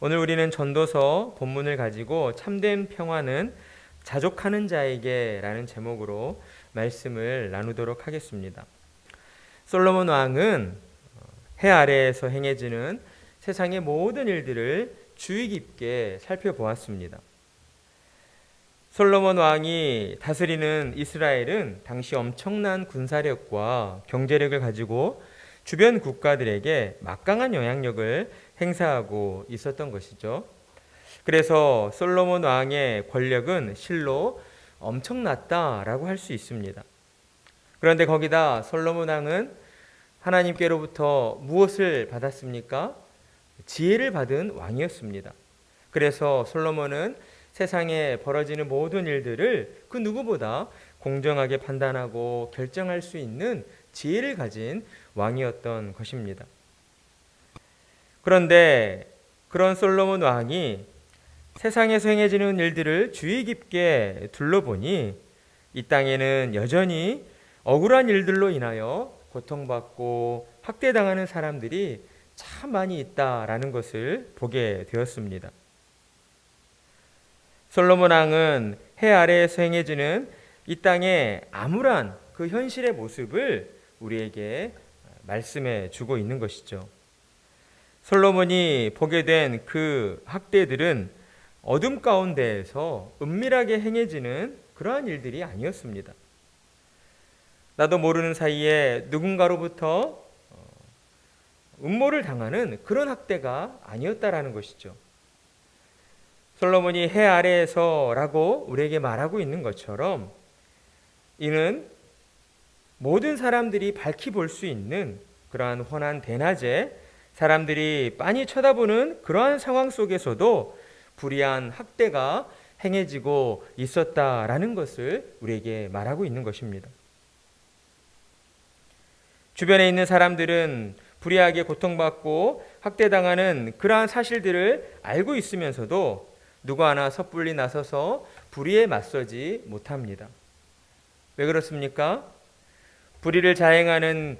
오늘 우리는 전도서 본문을 가지고 참된 평화는 자족하는 자에게라는 제목으로 말씀을 나누도록 하겠습니다. 솔로몬 왕은 해 아래에서 행해지는 세상의 모든 일들을 주의 깊게 살펴보았습니다. 솔로몬 왕이 다스리는 이스라엘은 당시 엄청난 군사력과 경제력을 가지고 주변 국가들에게 막강한 영향력을 행사하고 있었던 것이죠. 그래서 솔로몬 왕의 권력은 실로 엄청났다라고 할 수 있습니다. 그런데 거기다 솔로몬 왕은 하나님께로부터 무엇을 받았습니까? 지혜를 받은 왕이었습니다. 그래서 솔로몬은 세상에 벌어지는 모든 일들을 그 누구보다 공정하게 판단하고 결정할 수 있는 지혜를 가진 왕이었던 것입니다. 그런데 그런 솔로몬 왕이 세상에서 행해지는 일들을 주의 깊게 둘러보니 이 땅에는 여전히 억울한 일들로 인하여 고통받고 학대당하는 사람들이 참 많이 있다라는 것을 보게 되었습니다. 솔로몬 왕은 해 아래에서 행해지는 이 땅의 암울한 그 현실의 모습을 우리에게 말씀해 주고 있는 것이죠. 솔로몬이 보게 된 그 학대들은 어둠 가운데에서 은밀하게 행해지는 그러한 일들이 아니었습니다. 나도 모르는 사이에 누군가로부터 음모를 당하는 그런 학대가 아니었다라는 것이죠. 솔로몬이 해 아래에서라고 우리에게 말하고 있는 것처럼 이는 모든 사람들이 밝히 볼 수 있는 그러한 환한 대낮에 사람들이 빤히 쳐다보는 그러한 상황 속에서도 불의한 학대가 행해지고 있었다라는 것을 우리에게 말하고 있는 것입니다. 주변에 있는 사람들은 불의하게 고통받고 학대당하는 그러한 사실들을 알고 있으면서도 누구 하나 섣불리 나서서 불의에 맞서지 못합니다. 왜 그렇습니까? 불의를 자행하는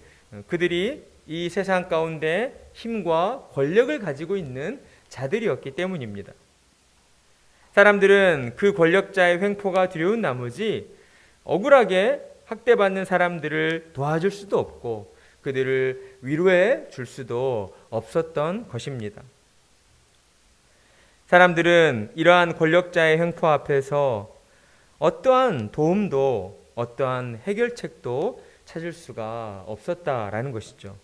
그들이 이 세상 가운데 힘과 권력을 가지고 있는 자들이었기 때문입니다. 사람들은 그 권력자의 횡포가 두려운 나머지 억울하게 학대받는 사람들을 도와줄 수도 없고 그들을 위로해 줄 수도 없었던 것입니다. 사람들은 이러한 권력자의 횡포 앞에서 어떠한 도움도 어떠한 해결책도 찾을 수가 없었다라는 것이죠.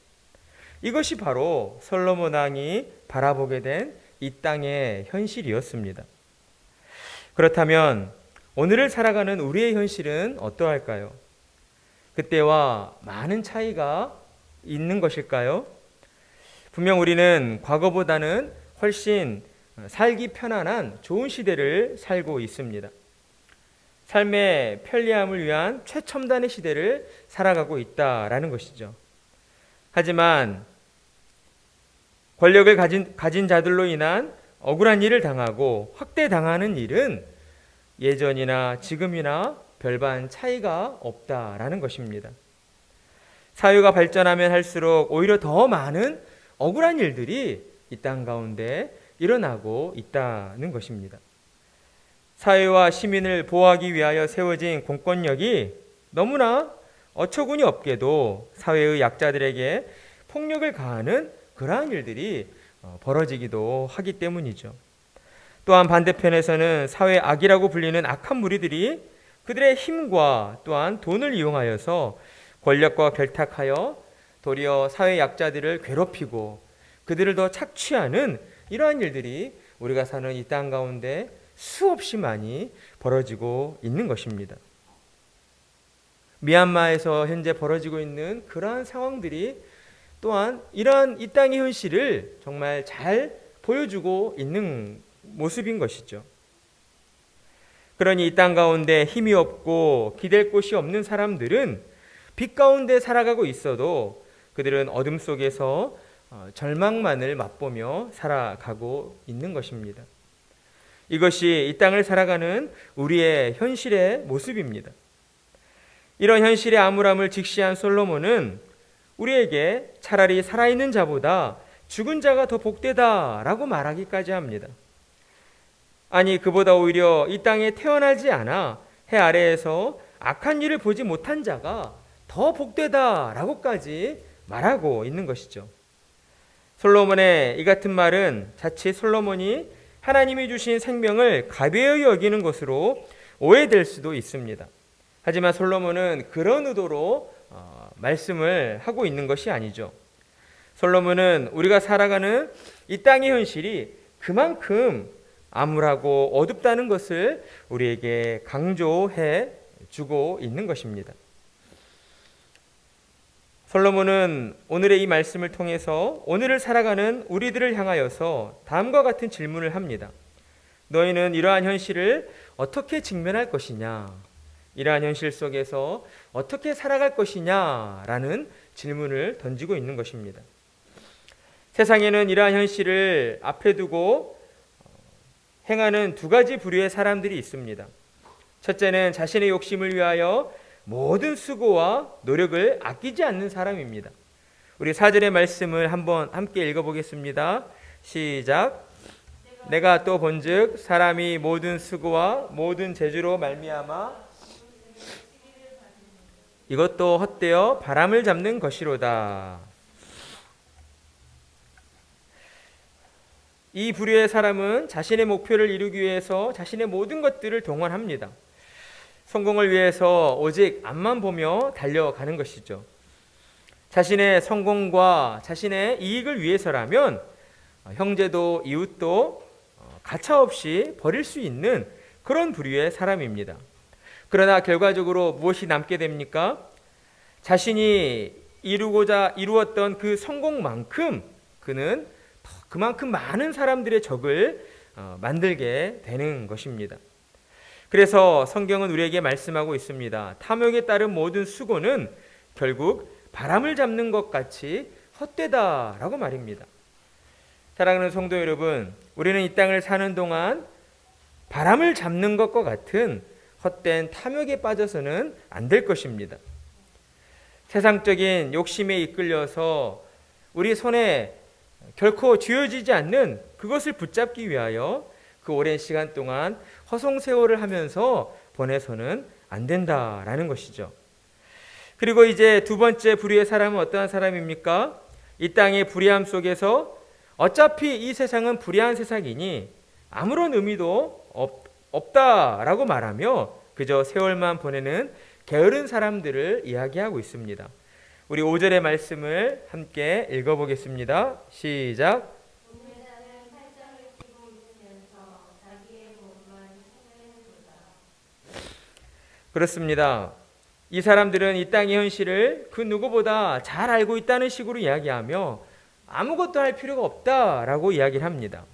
이것이 바로 솔로몬 왕이 바라보게 된 이 땅의 현실이었습니다. 그렇다면 오늘을 살아가는 우리의 현실은 어떠할까요? 그때와 많은 차이가 있는 것일까요? 분명 우리는 과거보다는 훨씬 살기 편안한 좋은 시대를 살고 있습니다. 삶의 편리함을 위한 최첨단의 시대를 살아가고 있다라는 것이죠. 하지만 권력을 가진, 가진 자들로 인한 억울한 일을 당하고 확대당하는 일은 예전이나 지금이나 별반 차이가 없다라는 것입니다. 사회가 발전하면 할수록 오히려 더 많은 억울한 일들이 이 땅 가운데 일어나고 있다는 것입니다. 사회와 시민을 보호하기 위하여 세워진 공권력이 너무나 어처구니 없게도 사회의 약자들에게 폭력을 가하는 그러한 일들이 어, 벌어지기도 하기 때문이죠. 또한 반대편에서는 사회 악이라고 불리는 악한 무리들이 그들의 힘과 또한 돈을 이용하여서 권력과 결탁하여 도리어 사회 약자들을 괴롭히고 그들을 더 착취하는 이러한 일들이 우리가 사는 이 땅 가운데 수없이 많이 벌어지고 있는 것입니다. 미얀마에서 현재 벌어지고 있는 그러한 상황들이 또한 이러한 이 땅의 현실을 정말 잘 보여주고 있는 모습인 것이죠. 그러니 이 땅 가운데 힘이 없고 기댈 곳이 없는 사람들은 빛 가운데 살아가고 있어도 그들은 어둠 속에서 어, 절망만을 맛보며 살아가고 있는 것입니다. 이것이 이 땅을 살아가는 우리의 현실의 모습입니다. 이런 현실의 암울함을 직시한 솔로몬은 우리에게 차라리 살아있는 자보다 죽은 자가 더 복되다라고 말하기까지 합니다. 아니 그보다 오히려 이 땅에 태어나지 않아 해 아래에서 악한 일을 보지 못한 자가 더 복되다라고까지 말하고 있는 것이죠. 솔로몬의 이 같은 말은 자칫 솔로몬이 하나님이 주신 생명을 가벼이 여기는 것으로 오해될 수도 있습니다. 하지만 솔로몬은 그런 의도로 어, 말씀을 하고 있는 것이 아니죠. 솔로몬은 우리가 살아가는 이 땅의 현실이 그만큼 암울하고 어둡다는 것을 우리에게 강조해 주고 있는 것입니다. 솔로몬은 오늘의 이 말씀을 통해서 오늘을 살아가는 우리들을 향하여서 다음과 같은 질문을 합니다. 너희는 이러한 현실을 어떻게 직면할 것이냐? 이러한 현실 속에서 어떻게 살아갈 것이냐? 라는 질문을 던지고 있는 것입니다. 세상에는 이러한 현실을 앞에 두고 행하는 두 가지 부류의 사람들이 있습니다. 첫째는 자신의 욕심을 위하여 모든 수고와 노력을 아끼지 않는 사람입니다. 우리 사절의 말씀을 한번 함께 읽어보겠습니다. 시작. 내가 또 본즉 사람이 모든 수고와 모든 재주로 말미암아 이것도 헛되어 바람을 잡는 것이로다. 이 부류의 사람은 자신의 목표를 이루기 위해서 자신의 모든 것들을 동원합니다. 성공을 위해서 오직 앞만 보며 달려가는 것이죠. 자신의 성공과 자신의 이익을 위해서라면 형제도 이웃도 가차없이 버릴 수 있는 그런 부류의 사람입니다. 그러나 결과적으로 무엇이 남게 됩니까? 자신이 이루고자 이루었던 그 성공만큼 그는 그만큼 많은 사람들의 적을 어, 만들게 되는 것입니다. 그래서 성경은 우리에게 말씀하고 있습니다. 탐욕에 따른 모든 수고는 결국 바람을 잡는 것 같이 헛되다라고 말입니다. 사랑하는 성도 여러분, 우리는 이 땅을 사는 동안 바람을 잡는 것과 같은 헛된 탐욕에 빠져서는 안 될 것입니다. 세상적인 욕심에 이끌려서 우리 손에 결코 쥐어지지 않는 그것을 붙잡기 위하여 그 오랜 시간 동안 허송 세월을 하면서 보내서는 안 된다라는 것이죠. 그리고 이제 두 번째 불의의 사람은 어떠한 사람입니까? 이 땅의 불의함 속에서 어차피 이 세상은 불의한 세상이니 아무런 의미도 없, 없다라고 말하며 그저 세월만 보내는 게으른 사람들을 이야기하고 있습니다. 우리 5절의 말씀을 함께 읽어보겠습니다. 시작. 그렇습니다. 이 사람들은 이 땅의 현실을 그 누구보다 잘 알고 있다는 식으로 이야기하며 아무것도 할 필요가 없다라고 이야기를 합니다.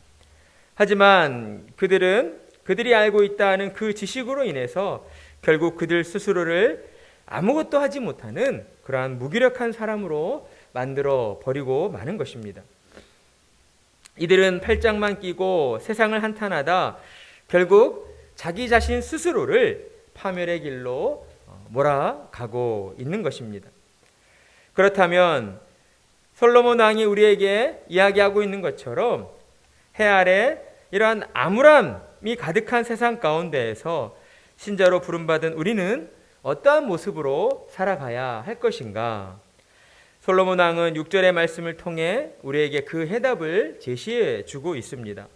하지만 그들은 그들이 알고 있다는 그 지식으로 인해서 결국 그들 스스로를 아무것도 하지 못하는 그러한 무기력한 사람으로 만들어 버리고 마는 것입니다. 이들은 팔짱만 끼고 세상을 한탄하다 결국 자기 자신 스스로를 파멸의 길로 어, 몰아가고 있는 것입니다. 그렇다면 솔로몬 왕이 우리에게 이야기하고 있는 것처럼 해 아래 이러한 암울함 이 가득한 세상 가운데에서 신자로 부름받은 우리는 어떠한 모습으로 살아가야 할 것인가? 솔로몬 왕은 6절의 말씀을 통해 우리에게 그 해답을 제시해 주고 있습니다.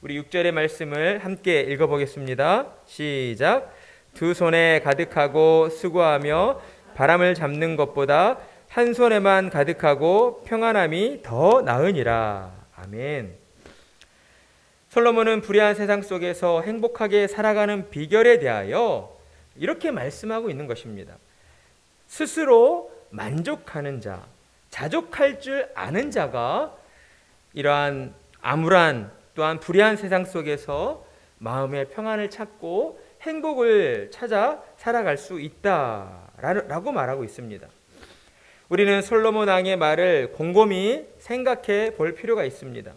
우리 6절의 말씀을 함께 읽어 보겠습니다. 시작. 두 손에 가득하고 수고하며 바람을 잡는 것보다 한 손에만 가득하고 평안함이 더 나으니라. 아멘. 솔로몬은 불의한 세상 속에서 행복하게 살아가는 비결에 대하여 이렇게 말씀하고 있는 것입니다. 스스로 만족하는 자, 자족할 줄 아는 자가 이러한 암울한 또한 불의한 세상 속에서 마음의 평안을 찾고 행복을 찾아 살아갈 수 있다라고 말하고 있습니다. 우리는 솔로몬 왕의 말을 곰곰이 생각해 볼 필요가 있습니다.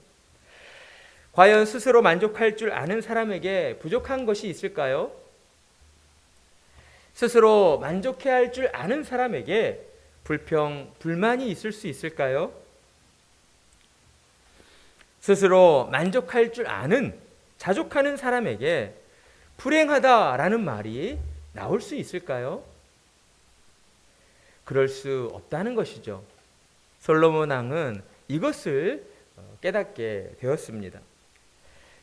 과연 스스로 만족할 줄 아는 사람에게 부족한 것이 있을까요? 스스로 만족해 할 줄 아는 사람에게 불평, 불만이 있을 수 있을까요? 스스로 만족할 줄 아는 자족하는 사람에게 불행하다라는 말이 나올 수 있을까요? 그럴 수 없다는 것이죠. 솔로몬 왕은 이것을 어, 깨닫게 되었습니다.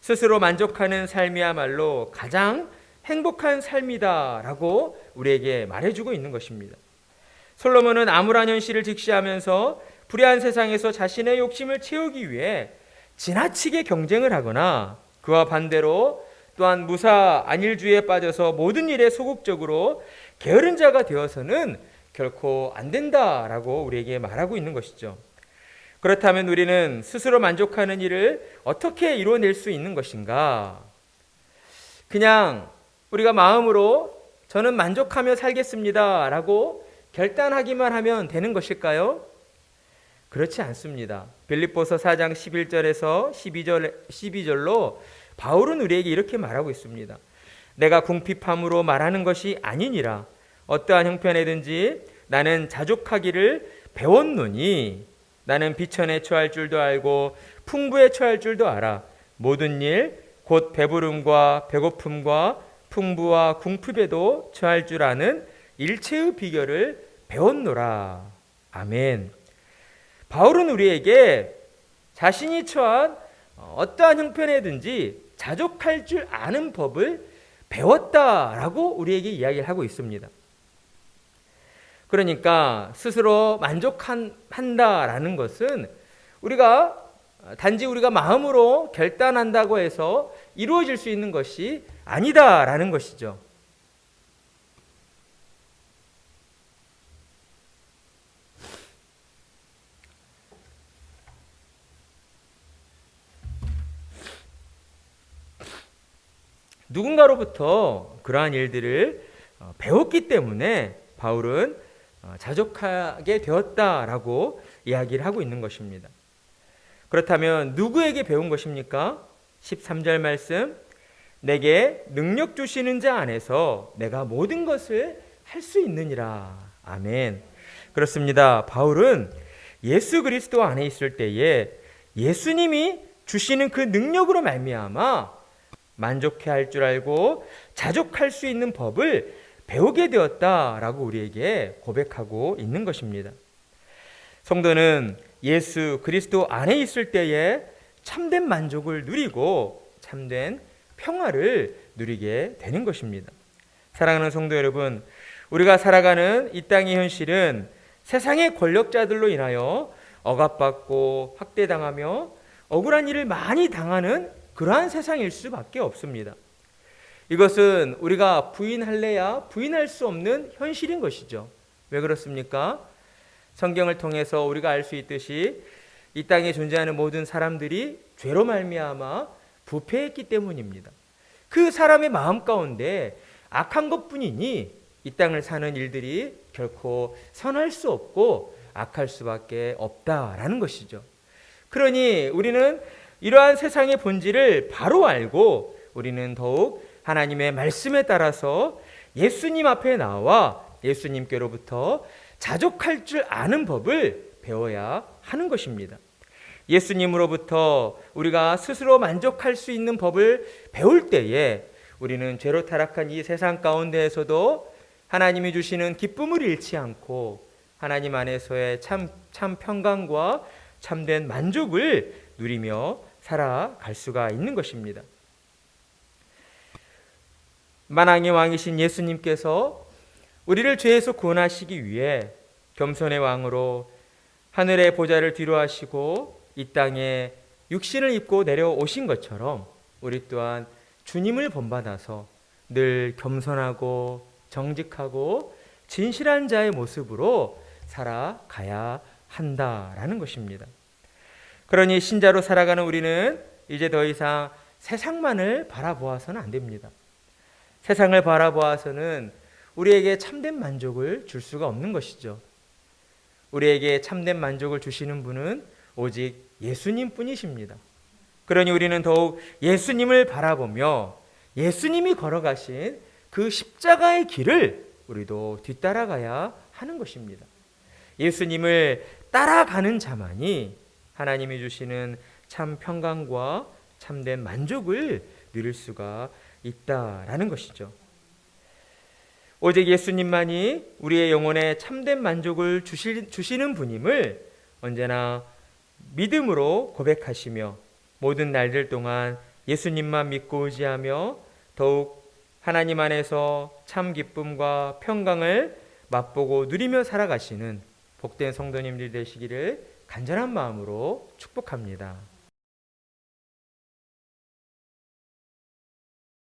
스스로 만족하는 삶이야말로 가장 행복한 삶이다라고 우리에게 말해주고 있는 것입니다. 솔로몬은 암울한 현실을 직시하면서 불의한 세상에서 자신의 욕심을 채우기 위해 지나치게 경쟁을 하거나 그와 반대로 또한 무사 안일주의에 빠져서 모든 일에 소극적으로 게으른 자가 되어서는 결코 안 된다라고 우리에게 말하고 있는 것이죠. 그렇다면 우리는 스스로 만족하는 일을 어떻게 이루어낼 수 있는 것인가? 그냥 우리가 마음으로 저는 만족하며 살겠습니다. 라고 결단하기만 하면 되는 것일까요? 그렇지 않습니다. 빌립보서 4장 11절에서 12절, 12절로 바울은 우리에게 이렇게 말하고 있습니다. 내가 궁핍함으로 말하는 것이 아니니라. 어떠한 형편에든지 나는 자족하기를 배웠노니 나는 비천에 처할 줄도 알고 풍부에 처할 줄도 알아. 모든 일 곧 배부름과 배고픔과 풍부와 궁핍에도 처할 줄 아는 일체의 비결을 배웠노라. 아멘. 바울은 우리에게 자신이 처한 어떠한 형편에든지 자족할 줄 아는 법을 배웠다라고 우리에게 이야기를 하고 있습니다. 그러니까 스스로 만족한다라는 것은 우리가 단지 우리가 마음으로 결단한다고 해서 이루어질 수 있는 것이 아니다라는 것이죠. 누군가로부터 그러한 일들을 어, 배웠기 때문에 바울은 어, 자족하게 되었다라고 이야기를 하고 있는 것입니다. 그렇다면 누구에게 배운 것입니까? 13절 말씀 내게 능력 주시는 자 안에서 내가 모든 것을 할 수 있느니라. 아멘. 그렇습니다. 바울은 예수 그리스도 안에 있을 때에 예수님이 주시는 그 능력으로 말미암아 만족해 할 줄 알고 자족할 수 있는 법을 배우게 되었다라고 우리에게 고백하고 있는 것입니다. 성도는 예수 그리스도 안에 있을 때에 참된 만족을 누리고 참된 평화를 누리게 되는 것입니다. 사랑하는 성도 여러분, 우리가 살아가는 이 땅의 현실은 세상의 권력자들로 인하여 억압받고 학대당하며 억울한 일을 많이 당하는 그러한 세상일 수밖에 없습니다. 이것은 우리가 부인할래야 부인할 수 없는 현실인 것이죠. 왜 그렇습니까? 성경을 통해서 우리가 알 수 있듯이 이 땅에 존재하는 모든 사람들이 죄로 말미암아 부패했기 때문입니다. 그 사람의 마음 가운데 악한 것뿐이니 이 땅을 사는 일들이 결코 선할 수 없고 악할 수밖에 없다라는 것이죠. 그러니 우리는 이러한 세상의 본질을 바로 알고 우리는 더욱 하나님의 말씀에 따라서 예수님 앞에 나와 예수님께로부터 자족할 줄 아는 법을 배워야 하는 것입니다. 예수님으로부터 우리가 스스로 만족할 수 있는 법을 배울 때에 우리는 죄로 타락한 이 세상 가운데에서도 하나님이 주시는 기쁨을 잃지 않고 하나님 안에서의 참, 참 평강과 참된 만족을 누리며 살아갈 수가 있는 것입니다. 만왕의 왕이신 예수님께서 우리를 죄에서 구원하시기 위해 겸손의 왕으로 하늘의 보좌를 뒤로하시고 이 땅에 육신을 입고 내려오신 것처럼 우리 또한 주님을 본받아서 늘 겸손하고 정직하고 진실한 자의 모습으로 살아가야 한다라는 것입니다. 그러니 신자로 살아가는 우리는 이제 더 이상 세상만을 바라보아서는 안 됩니다. 세상을 바라보아서는 우리에게 참된 만족을 줄 수가 없는 것이죠. 우리에게 참된 만족을 주시는 분은 오직 예수님 뿐이십니다. 그러니 우리는 더욱 예수님을 바라보며 예수님이 걸어가신 그 십자가의 길을 우리도 뒤따라가야 하는 것입니다. 예수님을 따라가는 자만이 하나님이 주시는 참 평강과 참된 만족을 누릴 수가 있다라는 것이죠. 오직 예수님만이 우리의 영혼에 참된 만족을 주시, 주시 는 분임을 언제나 믿음으로 고백하시며 모든 날들 동안 예수님만 믿고 의지하며 더욱 하나님 안에서 참 기쁨과 평강을 맛보고 누리며 살아가시는 복된 성도님들 되시기를 간절한 마음으로 축복합니다.